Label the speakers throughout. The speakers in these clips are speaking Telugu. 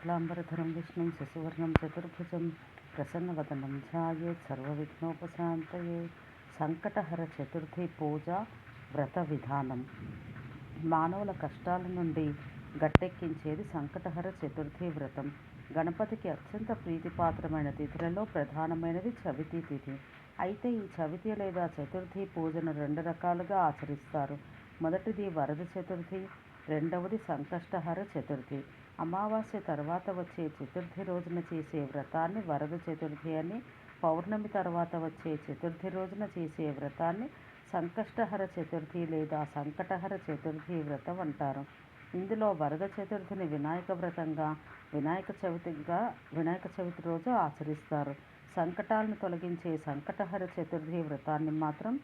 Speaker 1: శుక్లాంబరధరం విష్ణుం శశివర్ణం చతుర్భుజం ప్రసన్నవదనం ధ్యాయేత్ సర్వవిఘ్నోపశాంతయే సంకటహర చతుర్థి పూజ వ్రత విధానం మానవుల కష్టాల నుండి గట్టెక్కించేది సంకటహర చతుర్థి వ్రతం. గణపతికి అత్యంత ప్రీతిపాత్రమైన తిథులలో ప్రధానమైనది చవితి తిథి. అయితే ఈ చవితి లేదా చతుర్థి పూజను రెండు రకాలుగా ఆచరిస్తారు. మొదటిది వరద చతుర్థి రెండవది సంకష్టహర చతుర్థి. అమావాస్య తర్వాత వచ్చే చతుర్థి రోజున చేసే వ్రతాన్ని వరద చతుర్థి అని పౌర్ణమి తర్వాత వచ్చే చతుర్థి రోజున చేసే వ్రతాన్ని సంకష్టహర చతుర్థి లేదా సంకటహర చతుర్థి వ్రతం అంటారు. ఇందులో వరద చతుర్థిని వినాయక వ్రతంగా వినాయక చవితిగా వినాయక చవితి రోజు ఆచరిస్తారు. సంకటాలను తొలగించే సంకటహర చతుర్థి వ్రతాన్ని మాత్రం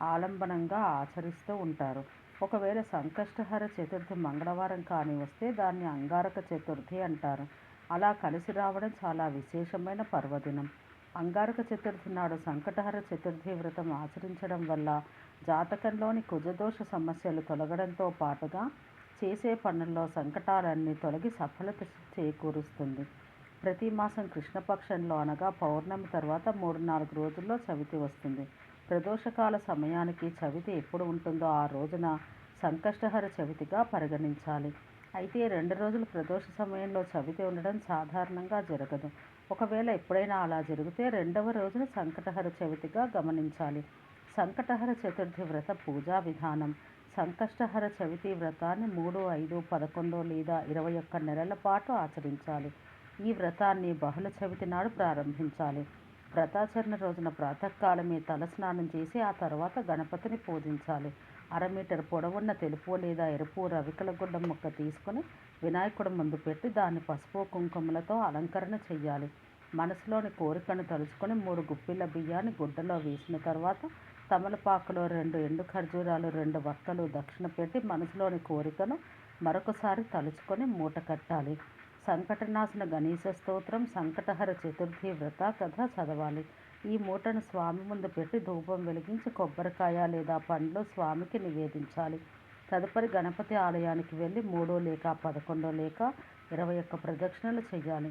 Speaker 1: ఆలంబనంగా ఆచరిస్తూ ఉంటారు. ఒకవేళ సంకష్టహర చతుర్థి మంగళవారం కాని వస్తే దాన్ని అంగారక చతుర్థి అంటారు. అలా కలిసి రావడం చాలా విశేషమైన పర్వదినం. అంగారక చతుర్థి నాడు సంకటహర చతుర్థి వ్రతం ఆచరించడం వల్ల జాతకంలోని కుజదోష సమస్యలు తొలగడంతో పాటుగా చేసే పనుల్లో సంకటాలన్నీ తొలగి సఫలత చేకూరుస్తుంది. ప్రతి మాసం కృష్ణపక్షంలో అనగా పౌర్ణమి తర్వాత మూడు నాలుగు రోజుల్లో చవితి వస్తుంది. ప్రదోషకాల సమయానికి చవితి ఎప్పుడు ఉంటుందో ఆ రోజున సంకష్టహర చవితిగా పరిగణించాలి. అయితే రెండు రోజులు ప్రదోష సమయంలో చవితి ఉండడం సాధారణంగా జరగదు. ఒకవేళ ఎప్పుడైనా అలా జరిగితే రెండవ రోజున సంకటహర చవితిగా గమనించాలి. సంకటహర చతుర్థి వ్రత పూజా విధానం. సంకష్టహర చవితి వ్రతాన్ని మూడు ఐదు పదకొండు లేదా ఇరవై ఒక్క నెలల పాటు ఆచరించాలి. ఈ వ్రతాన్ని బహుళ చవితి నాడు ప్రారంభించాలి. వ్రతాచరణ రోజున ప్రాతకాలమే తలస్నానం చేసి ఆ తర్వాత గణపతిని పూజించాలి. అర మీటర్ పొడవున్న తెలుపు లేదా ఎరుపు రవికల గుడ్డ ముక్క తీసుకొని వినాయకుడు ముందు పెట్టి దాన్ని పసుపు కుంకుమలతో అలంకరణ చేయాలి మనసులోని కోరికను తలుచుకొని మూడు గుప్పిల బియ్యాన్ని గుడ్డలో వేసిన తర్వాత తమలపాకులో రెండు ఎండు ఖర్జూరాలు రెండు వక్కలు దక్షిణ పెట్టి మనసులోని కోరికను మరొకసారి తలుచుకొని మూట కట్టాలి. సంకటనాశన గణేశ స్తోత్రం సంకటహర చతుర్థి వ్రత కథ చదవాలి. ఈ మూటను స్వామి ముందు పెట్టి ధూపం వెలిగించి కొబ్బరికాయ లేదా పండ్లు స్వామికి నివేదించాలి. తదుపరి గణపతి ఆలయానికి వెళ్ళి మూడో లేక పదకొండో లేక ఇరవై ఒక్క ప్రదక్షిణలు చేయాలి.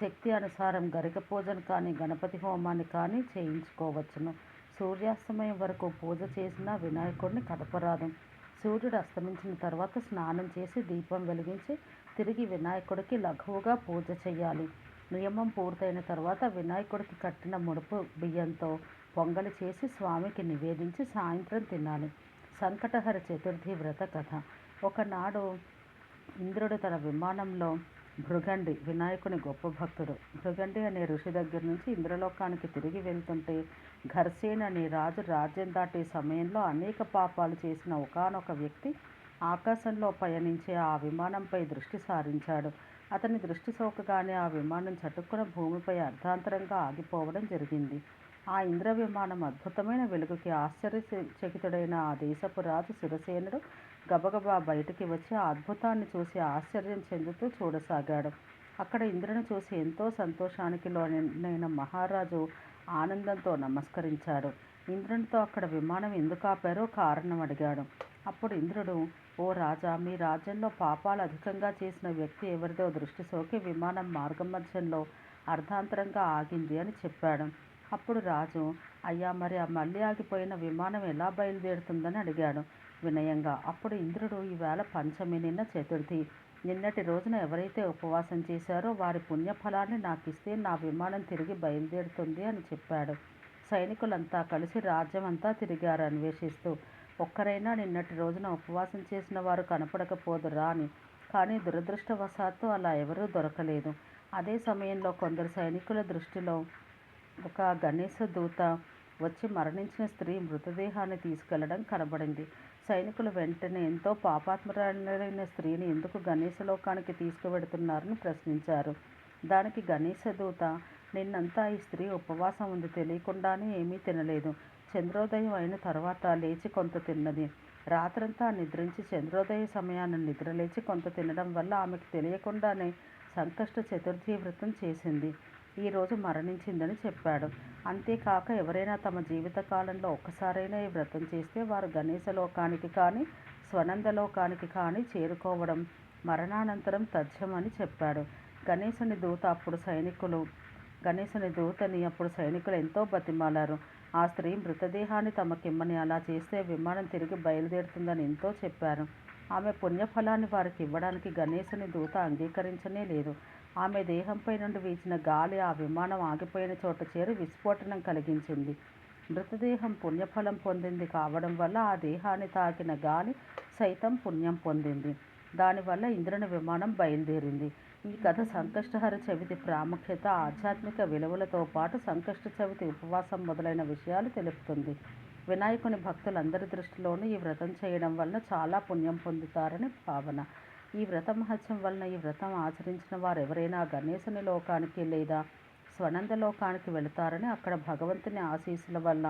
Speaker 1: శక్తి అనుసారం గరిక పూజను కానీ గణపతి హోమాన్ని కానీ చేయించుకోవచ్చును. సూర్యాస్తమయం వరకు పూజ చేసిన వినాయకుడిని కదపరాదు సూర్యుడు అస్తమించిన తర్వాత స్నానం చేసి దీపం వెలిగించి తిరిగి వినాయకుడికి లఘువుగా పూజ చేయాలి నియమం పూర్తయిన తర్వాత వినాయకుడికి కట్టిన ముడుపు బియ్యంతో పొంగలి చేసి స్వామికి నివేదించి సాయంత్రం తినాలి. సంకటహర చతుర్థి వ్రత కథ. ఒకనాడు ఇంద్రుడు తన విమానంలో భృగండి వినాయకుని గొప్ప భక్తుడు. భృగండి అనే ఋషి దగ్గర నుంచి ఇంద్రలోకానికి తిరిగి వెళ్తుంటే ఘర్సేన్ అనే రాజు రాజ్యం దాటే సమయంలో అనేక పాపాలు చేసిన ఒకానొక వ్యక్తి ఆకాశంలో పయనించే ఆ విమానంపై దృష్టి సారించాడు. అతని దృష్టి సోకగానే ఆ విమానం చటుక్కున భూమిపై అర్ధాంతరంగా ఆగిపోవడం జరిగింది. ఆ ఇంద్ర విమానం అద్భుతమైన వెలుగుకి ఆశ్చర్యచకితుడైన ఆ దేశపు రాజు శిరసేనుడు గబగబా బయటికి వచ్చి ఆ అద్భుతాన్ని చూసి ఆశ్చర్యం చెందుతూ చూడసాగాడు. అక్కడ ఇంద్రుని చూసి ఎంతో సంతోషానికి లోనైన మహారాజు ఆనందంతో నమస్కరించాడు. ఇంద్రునితో అక్కడ విమానం ఎందుకు ఆపారో కారణం అడిగాడు. అప్పుడు ఇంద్రుడు ఓ రాజా మీ రాజ్యంలో పాపాలు అధికంగా చేసిన వ్యక్తి ఎవరిదో దృష్టి సోకి విమానం మార్గం మధ్యంలో అర్ధాంతరంగా ఆగింది అని చెప్పాడు. అప్పుడు రాజు అయ్యా మరి ఆ మళ్ళీ ఆగిపోయిన విమానం ఎలా బయలుదేరుతుందని అడిగాడు వినయంగా. అప్పుడు ఇంద్రుడు ఈవేళ పంచమి నిన్న చతుర్థి. నిన్నటి రోజున ఎవరైతే ఉపవాసం చేశారో వారి పుణ్యఫలాన్ని నాకు ఇస్తే నా విమానం తిరిగి బయలుదేరుతుంది అని చెప్పాడు. సైనికులంతా కలిసి రాజ్యమంతా తిరిగారు అన్వేషిస్తూ. ఒక్కరైనా నిన్నటి రోజున ఉపవాసం చేసిన వారు కనపడకపోదురా అని కానీ దురదృష్టవశాత్తు అలా ఎవరూ దొరకలేదు. అదే సమయంలో కొందరు సైనికుల దృష్టిలో ఒక గణేశ దూత వచ్చి మరణించిన స్త్రీ మృతదేహాన్ని తీసుకెళ్ళడం కనబడింది. సైనికులు వెంటనే ఎంతో పాపాత్మరైన స్త్రీని ఎందుకు గణేశ లోకానికి తీసుకువెడుతున్నారని ప్రశ్నించారు. దానికి గణేశ దూత నిన్నంతా ఈ స్త్రీ ఉపవాసం ఉంది. తెలియకుండానే ఏమీ తినలేదు. చంద్రోదయం అయిన తర్వాత లేచి కొంత తిన్నది. రాత్రంతా నిద్రించి చంద్రోదయ సమయాన్ని నిద్రలేచి కొంత తినడం వల్ల ఆమెకు తెలియకుండానే సంకష్ట చతుర్థి వ్రతం చేసింది. ఈరోజు మరణించిందని చెప్పాడు. అంతేకాక ఎవరైనా తమ జీవితకాలంలో ఒక్కసారైనా ఈ వ్రతం చేస్తే వారు గణేశ లోకానికి కానీ స్వనంద లోకానికి కానీ చేరుకోవడం మరణానంతరం తథ్యమని చెప్పాడు. గణేశుని దూత అప్పుడు సైనికులు గణేశుని దూతని అప్పుడు సైనికులు ఎంతో బతిమాలారు. ఆ స్త్రీ మృతదేహాన్ని తమకిమ్మని అలా చేస్తే విమానం తిరిగి బయలుదేరుతుందని ఎంతో చెప్పారు. ఆమె పుణ్యఫలాన్ని వారికి ఇవ్వడానికి గణేశుని దూత అంగీకరించనే లేదు. ఆమె దేహంపై నుండి వీచిన గాలి ఆ విమానం ఆగిపోయిన చోట చేరి విస్ఫోటనం కలిగించింది. మృతదేహం పుణ్యఫలం పొందింది కావడం వల్ల ఆ దేహాన్ని తాకిన గాలి సైతం పుణ్యం పొందింది. దానివల్ల ఇంద్రుని విమానం బయలుదేరింది. ఈ కథ సంకష్టహర చవితి ప్రాముఖ్యత ఆధ్యాత్మిక విలువలతో పాటు సంకష్ట చవితి ఉపవాసం మొదలైన విషయాలు తెలుపుతుంది. వినాయకుని భక్తులందరి దృష్టిలోనూ ఈ వ్రతం చేయడం వలన చాలా పుణ్యం పొందుతారని భావన. ఈ వ్రత మహత్యం వలన ఈ వ్రతం ఆచరించిన వారు ఎవరైనా గణేశుని లోకానికి లేదా స్వనంద లోకానికి వెళతారని అక్కడ భగవంతుని ఆశీస్సుల వల్ల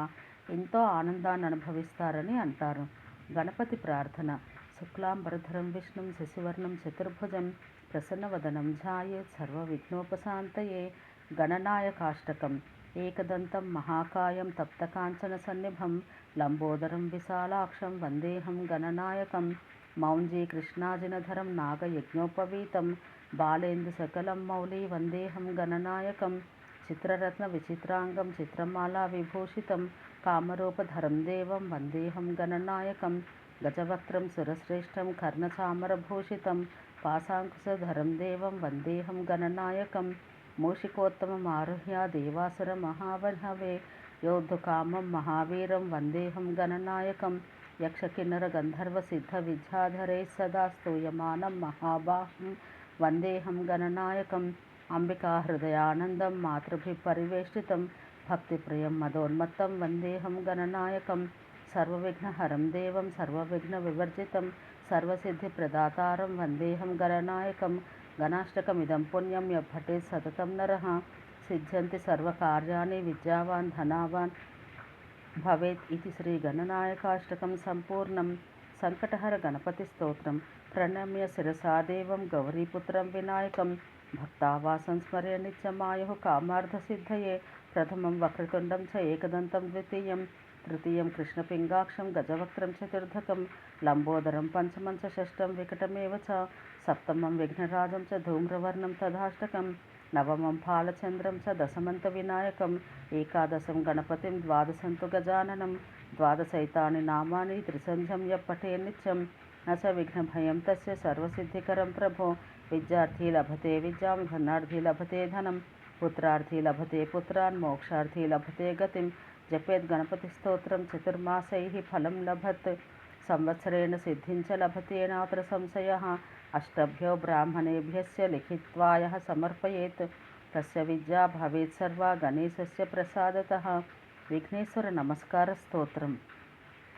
Speaker 1: ఎంతో ఆనందాన్ని అనుభవిస్తారని అంటారు. గణపతి ప్రార్థన. శుక్లాంబరధరం విష్ణుం శశివర్ణం చతుర్భుజం ప్రసన్నవదనం ఝాయే సర్వవిఘ్నోపశాంతయే గణనాయకాష్టకం ఏకదంతం మహాకాయం తప్తకాంచన సన్నిభం లంబోదరం విశాలాక్షం వందేహం గణనాయకం మౌంజీ కృష్ణాజినధరం నాగయజ్ఞోపవీతం బాలేందు సకలం మౌలి వందేహం గణనాయకం చిత్రరత్న విచిత్రాంగం చిత్రమాలా విభూషితం కామరూపధరం దేవం వందేహం గణనాయకం గజవక్త్రం సురశ్రేష్టం కర్ణచామరభూషితం పాశాంకుశధరం దేవం వందేహం గణనాయకం మూషికోత్తమమారుహ్య దేవాసుర మహావహవే యోద్ధుకామం మహావీరం వందేహం గణనాయకం యక్షకిన్నర గంధర్వ సిద్ధ విద్యాధరే సదా స్తూయమానం మహాబాహం వందేహం గణనాయకం అంబికా హృదయానందం మాతృభి పరివేష్టితం భక్తిప్రియం మదోన్మత్తం సర్వసిద్ధి ప్రదాతారం వందేహం గణనాయకం గణాష్టకమిదం పుణ్యం యభటే సతతం నర సిద్ధ్యంతి సర్వకార్యాన్ని విద్యావాన్ ధనావాన్ భవేత్ ఇది శ్రీ గణనాయకాష్టకం సంపూర్ణం సంకటహర గణపతి స్తోత్రం ప్రణమ్య శిరసాదేవం గౌరీపుత్రం వినాయకం భక్తావాసం స్మర్య నిత్యమాయు కామార్థసిద్ధయే ప్రథమం వక్రతుండం చ ఏకదంతం ద్వితీయం తృతీయం కృష్ణపింగాక్షం గజవక్త్రం చతుర్థకం లంబోదరం పంచమంచ షష్టం వికటమేవ చ సప్తమం విఘ్నరాజం చ ధూమ్రవర్ణం తదాష్టకం నవమం ఫాలచంద్రం చ దశమంత వినాయకం ఏకాదశం గణపతిం ద్వాదశంతు గజాననం ద్వాదశైతాని నామాని త్రిసంధ్యం యప్పటే నిత్యం నచ విఘ్నభయం తస్య సర్వసిద్ధికరం ప్రభో విద్యార్థి లభతే విద్యాం ధనార్థి లభతే ధనం పుత్రార్థి లభతే పుత్రాన్ మోక్షార్థి లభతే గతిం జపేద్ గణపతి స్తోత్రం చతుర్మాసై ఫలం లభత్. సంవత్సరేణ సిద్ధించ లభతేనాత్ర సంశయ. అష్టభ్యో బ్రాహ్మణేభ్య లిఖిత్వాయ సమర్పయేత్. తస్య విద్యా భవేత్ సర్వా గణేశస్య ప్రసాదత. విఘ్నేశ్వర నమస్కార స్తోత్రం.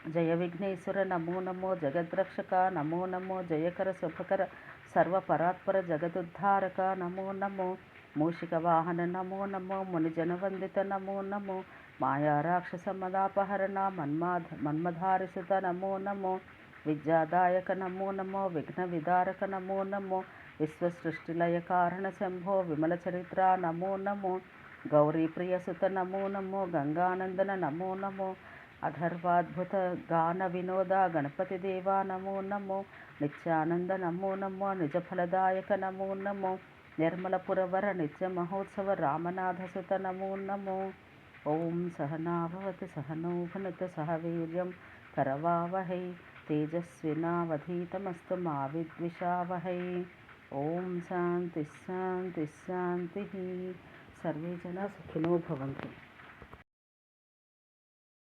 Speaker 1: జయ విఘ్నేశ్వర నమో నమో జగద్రక్షక నమో నమో జయకర శుభకర సర్వపరాత్పర జగదుద్ధారక నమో నమో. మూషిక వాహన నమో నమో మునిజనవందిత నమో నమో. మాయారాక్షస మదాపహరణ మన్మాధ మన్మధారిసుత నమో నమో విద్యాదాయక నమో నమో విఘ్న విదారక నమో నమో విశ్వసృష్టిలయ కారణ శంభో విమల చరిత్ర నమో నమో గౌరీప్రియసుత నమో నమో గంగానందన నమో నమో అధర్వాద్భుత గాన వినోద గణపతి దేవా నమో నమో నిత్యానంద నమో నమో నిజఫలదాయక నమో నమో నిర్మలపురవర నిత్య మహోత్సవ రామనాథసుత నమో నమో. ఓం సహనాభవతు సహనో భునతు సహ వీర్యం కరవావహై తేజస్వినావధీతమస్తు మా విద్విషావహై ఓం శాంతి శాంతి శాంతి సర్వే జనా సుఖినో భవంతు